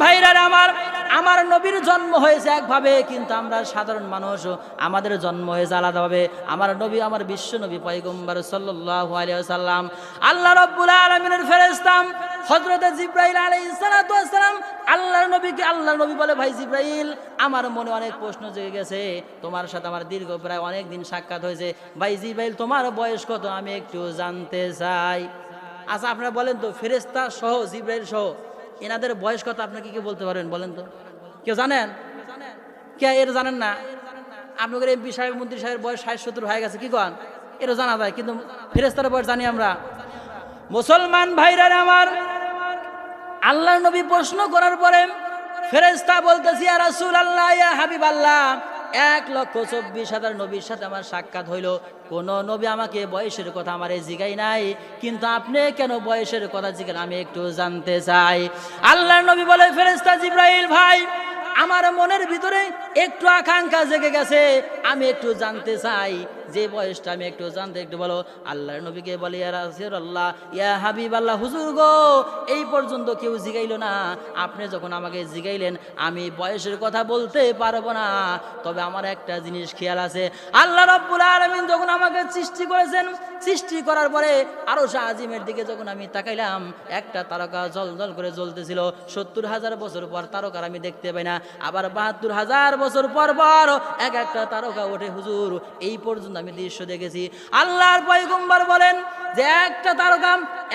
ভাইরা আমার আমার নবীর জন্ম হয়েছে একভাবে, কিন্তু আমরা সাধারণ মানুষ, আমাদের জন্ম হয়েছে আলাদাভাবে। আমার নবী, আমার বিশ্ব নবী পয়গম্বর সাল্লাল্লাহু আলাইহি সাল্লাম আল্লাহ রব্বুল আলামিনের ফেরেস্তাম আলাইহিস সালাতু ওয়াস সালাম, আল্লাহর নবীকে আল্লাহর নবী বলে, ভাই জিব্রাইল, আমার মনে অনেক প্রশ্ন জেগে গেছে। তোমার সাথে আমার দীর্ঘ প্রায় অনেক দিন সাক্ষাৎ হয়েছে। ভাই জিব্রাইল, তোমার বয়স কত? আমি একটু জানতে চাই। আচ্ছা আপনারা বলেন তো, ফেরেশতা সহ, জিব্রাইল সহ এনাদের বয়স কত? আপনাকে কি বলতে পারবেন বলেন তো। কেউ জানেন? কে এর জানেন না? আপনাদের এমপি সাহেব, মন্ত্রী সাহেবের বয়স ষাট, সত্তর হয়ে গেছে, কি কন? এরও জানা যায়, কিন্তু ফেরেস্তার বয়স জানি আমরা। মুসলমান ভাইরা আমার আল্লাহ নবী প্রশ্ন করার পরে ফেরেস্তা বলতেছি আর রাসূল আল্লাহ ইয়া হাবিব আল্লাহ এক লক্ষ চব্বিশ হাজার নবীর সাথে আমার সাক্ষাৎ হইল। কোন নবী আমাকে বয়সের কথা আমার জিগাই নাই, কিন্তু আপনি কেন বয়সের কথা জিগান আমি একটু জানতে চাই। আল্লাহ নবী বলে ফেরেস্তা জিব্রাইল ভাই আমার মনের ভিতরে একটু আকাঙ্ক্ষা জেগে গেছে। আমি একটু জানতে চাই, যে বয়সটা আমি একটু জানতে, একটু বলো। আল্লাহর নবীকে বলে রাসূলুল্লাহ, ইয়া হাবিব আল্লাহ হুজুর গো, এই পর্যন্ত কেউ জিগাইলো না। আপনি যখন আমাকে জিগাইলেন, আমি বয়সের কথা বলতে পারব না। তবে আমার একটা জিনিস খেয়াল আছে। আল্লাহ রব্বুল আলামিন যখন আমাকে সৃষ্টি করেছেন সৃষ্টি করার পরে আরও আজিমের দিকে যখন আমি তাকাইলাম, একটা তারকা জল জল করে জ্বলতেছিল। সত্তর হাজার বছর পর তারকার আমি দেখতে পাই না। আবার বাহাত্তর হাজার বছর পর পর এক একটা তারকা ওঠে। হুজুর, এই পর্যন্ত আমি দৃশ্য দেখেছি। আল্লাহর পয়গম্বর বলেন যে একটা তারকা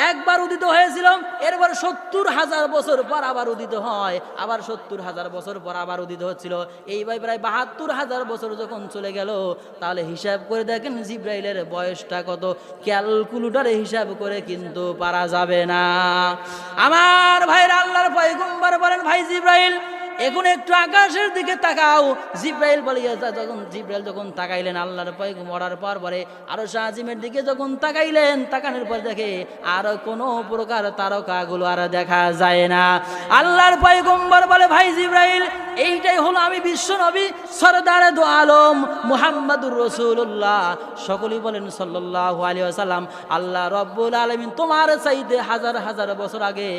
একবার উদিত হয়েছিল, এরপর সত্তর হাজার বছর পর আবার উদিত হয়। আবার সত্তর হাজার বছর পর আবার উদিত হচ্ছিল। এইবার প্রায় বাহাত্তর হাজার বছর যখন চলে গেল, তাহলে হিসাব করে দেখেন জিব্রাইলের বয়সটা কত। ক্যালকুলেটারে হিসাব করে কিন্তু পারা যাবে না। আমার ভাইরা আল্লাহর পয়গম্বর বলেন, ভাই জিব্রাইল এখন একটু আকাশের দিকে তাকাও। জিব্রাইল বলে "ইয়া, যখন জিব্রাইল যখন তাকাইলেন আল্লাহর পয়গম মরার পর পরে আরও শাহজিমের দিকে যখন তাকাইলেন তাকানোর পর দেখে আর কোনো প্রকার তারকাগুলো আর দেখা যায় না। আল্লাহর পয়গম্বর বলে ভাই জিব্রাইল এইটাই হলো আমি বিশ্ব নবী, সরদার দো আলম, মুহাম্মাদুর রসুল্লাহ সকলেই বলেন সাল্লাল্লাহু আলাইহি ওয়াসাল্লাম, আল্লাহ রব্বুল আলামিন, তোমার চাইতে হাজার হাজার বছর আগে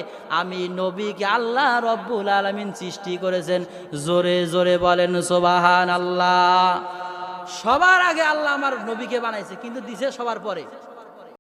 আমি নবীকে আল্লাহ রব্বুল আলামিন সৃষ্টি করেছেন। জোরে জোরে বলেন সোবাহান আল্লাহ সবার আগে আল্লাহ আমার নবীকে বানাইছে, কিন্তু দিছে সবার পরে।